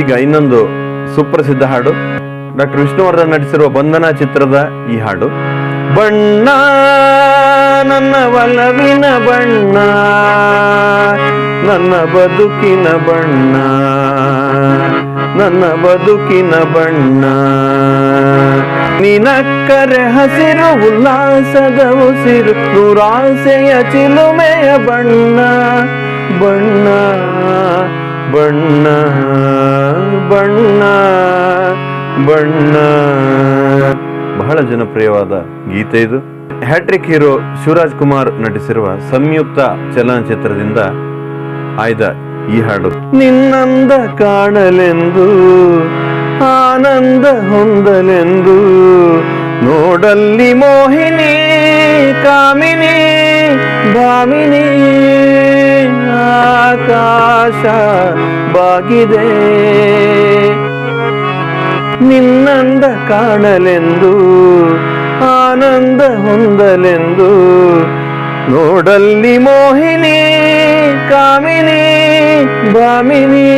ಈಗ ಇನ್ನೊಂದು ಸುಪ್ರಸಿದ್ಧ ಹಾಡು. ಡಾಕ್ಟರ್ ವಿಷ್ಣುವರ್ಧನ್ ನಟಿಸಿರುವ ಬಂಧನ ಚಿತ್ರದ ಈ ಹಾಡು. ಬಣ್ಣ, ನನ್ನ ಒಲವಿನ ಬಣ್ಣ, ನನ್ನ ಬದುಕಿನ ಬಣ್ಣ, ನನ್ನ ಬದುಕಿನ ಬಣ್ಣ. ನಿನಕ್ಕರೆ ಹಸಿರು ಉಲ್ಲಾಸದ ಉಸಿರು, ನೂರಾಸೆಯ ಚಿಲುಮೆಯ ಬಣ್ಣ ಬಣ್ಣ. ಬಣ್ಣ ಬಣ್ಣ ಬಣ್ಣ. ಬಹಳ ಜನಪ್ರಿಯವಾದ ಗೀತೆ ಇದು. ಹ್ಯಾಟ್ರಿಕ್ ಹೀರೋ ಶಿವರಾಜ್ ಕುಮಾರ್ ನಟಿಸಿರುವ ಸಂಯುಕ್ತ ಚಲನಚಿತ್ರದಿಂದ ಆಯ್ದ ಈ ಹಾಡು. ನಿನ್ನಂದ ಕಾಣಲೆಂದು, ಆನಂದ ಹೊಂದಲೆಂದು, ನೋಡಲ್ಲಿ ಮೋಹಿನಿ, ಕಾಮಿನಿ, ಭಾಮಿನಿ. ಆಕಾಶ ಬಾಗಿದೆ. ನಿನ್ನಂದ ಕಾಣಲೆಂದು, ಆನಂದ ಹೊಂದಲೆಂದು, ನೋಡಲ್ಲಿ ಮೋಹಿನಿ, ಕಾಮಿನಿ ಭಾಮಿನಿ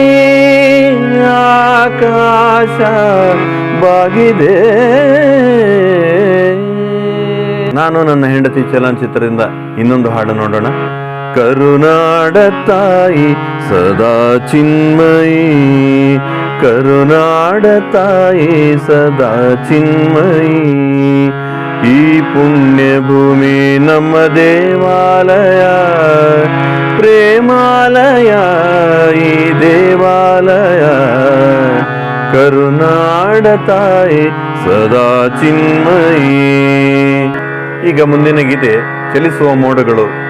ಆಕಾಶ ಬಾಗಿದೆ. ನಾನು ನನ್ನ ಹೆಂಡತಿ ಚಲನಚಿತ್ರದಿಂದ ಇನ್ನೊಂದು ಹಾಡು ನೋಡೋಣ. ಕರುನಾಡ ತಾಯಿ ಸದಾ ಚಿನ್ಮಯಿ. ಕರುನಾಡ ತಾಯಿ ಸದಾ ಚಿನ್ಮಯಿ. ಈ ಪುಣ್ಯ ಭೂಮಿ ನಮ್ಮ ದೇವಾಲಯ, ಪ್ರೇಮಾಲಯ, ಈ ದೇವಾಲಯ. ಕರುನಾಡ ತಾಯಿ ಸದಾ ಚಿನ್ಮಯಿ. ಈಗ ಮುಂದಿನ ಗೀತೆ, ಚಲಿಸುವ ಮೋಡಗಳು.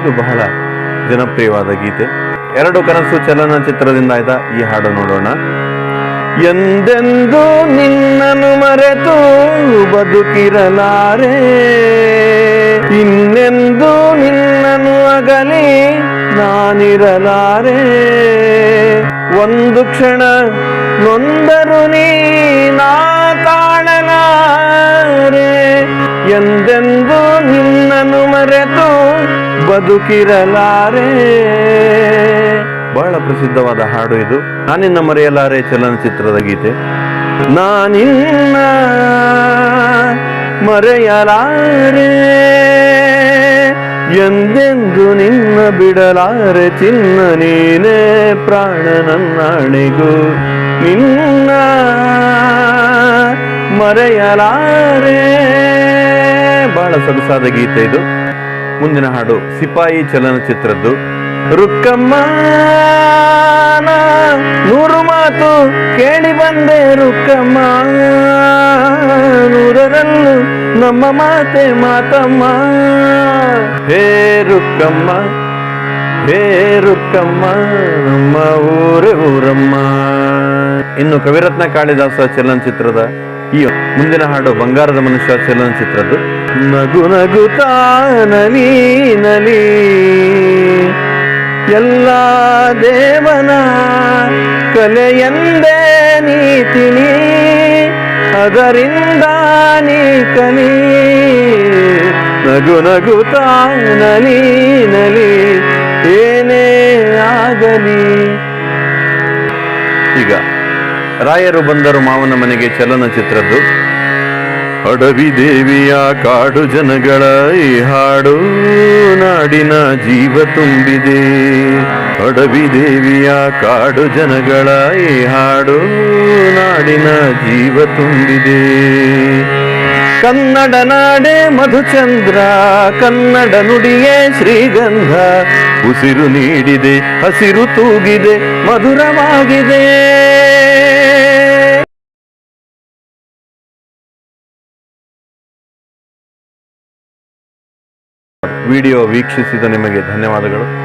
ಇದು ಬಹಳ ಜನಪ್ರಿಯವಾದ ಗೀತೆ. ಎರಡು ಕನಸು ಚಲನಚಿತ್ರದಿಂದ ಆಯ್ತಾ ಈ ಹಾಡು ನೋಡೋಣ. ಎಂದೆಂದು ನಿನ್ನನ್ನು ಮರೆತು ಬದುಕಿರಲಾರೆ. ಇನ್ನೆಂದು ನಿನ್ನನ್ನು ಅಗಲಿ ನಾನಿರಲಾರೆ. ಒಂದು ಕ್ಷಣ ನೊಂದರು ನೀ ನಾ ಕಾಣಲಾರೆ. ಎಂದೆಂದು ಬದುಕಿರಲಾರೆ. ಬಹಳ ಪ್ರಸಿದ್ಧವಾದ ಹಾಡು ಇದು. ನಾನಿನ್ನ ಮರೆಯಲಾರೆ ಚಲನಚಿತ್ರದ ಗೀತೆ. ನಾನಿನ್ನ ಮರೆಯಲಾರೆ. ಎಂದೆಂದು ನಿನ್ನ ಬಿಡಲಾರೆ ಚಿನ್ನ ನೀನೇ ಪ್ರಾಣ ನನ್ನಣಿಗೂ. ನಿನ್ನ ಮರೆಯಲಾರೆ. ಬಹಳ ಸೊಗಸಾದ ಗೀತೆ ಇದು. ಮುಂದಿನ ಹಾಡು ಸಿಪಾಯಿ ಚಲನಚಿತ್ರದ್ದು. ರುಕ್ಕಮ್ಮ ನೂರು ಮಾತು ಕೇಳಿ ಬಂದೆ ರುಕ್ಕಮ್ಮ. ನೂರರಲ್ಲೂ ನಮ್ಮ ಮಾತೆ ಮಾತಮ್ಮ. ಹೇ ರುಕ್ಕಮ್ಮ ಹೇ ರುಕ್ಕಮ್ಮ, ನಮ್ಮ ಊರೇ ಊರಮ್ಮ. ಇನ್ನು ಕವಿರತ್ನ ಕಾಳಿದಾಸ ಚಲನಚಿತ್ರದ ಈ ಮುಂದಿನ ಹಾಡು ಬಂಗಾರದ ಮನುಷ್ಯ ಚಲನಚಿತ್ರದ್ದು. ನಗು ನಗುತ್ತಾ ನಲಿ ಎಲ್ಲ ದೇವನ ಕಲೆಯಂದೇ ನೀತಿನಿ. ಅದರಿಂದ ನೀ ಕಲಿ ನಗು ನಗುತ್ತಾ ನಲಿ ಏನೇ ಆಗಲಿ. ಈಗ ರಾಯರು ಬಂದರು ಮಾವನ ಮನೆಗೆ ಚಲನಚಿತ್ರದ್ದು. ಅಡವಿ ದೇವಿಯ ಕಾಡು ಜನಗಳ ಈ ಹಾಡು ನಾಡಿನ ಜೀವ ತುಂಬಿದೆ. ಅಡವಿ ದೇವಿಯ ಕಾಡು ಜನಗಳ ಈ ಹಾಡು ನಾಡಿನ ಜೀವ ತುಂಬಿದೆ. ಕನ್ನಡ ನಾಡೆ ಮಧುಚಂದ್ರ, ಕನ್ನಡ ನುಡಿಯೇ ಶ್ರೀಗಂಧ. ಉಸಿರು ನೀಡಿದೆ, ಹಸಿರು ತೂಗಿದೆ, ಮಧುರವಾಗಿದೆ. ವಿಡಿಯೋ ವೀಕ್ಷಿಸಿದ ನಿಮಗೆ ಧನ್ಯವಾದಗಳು.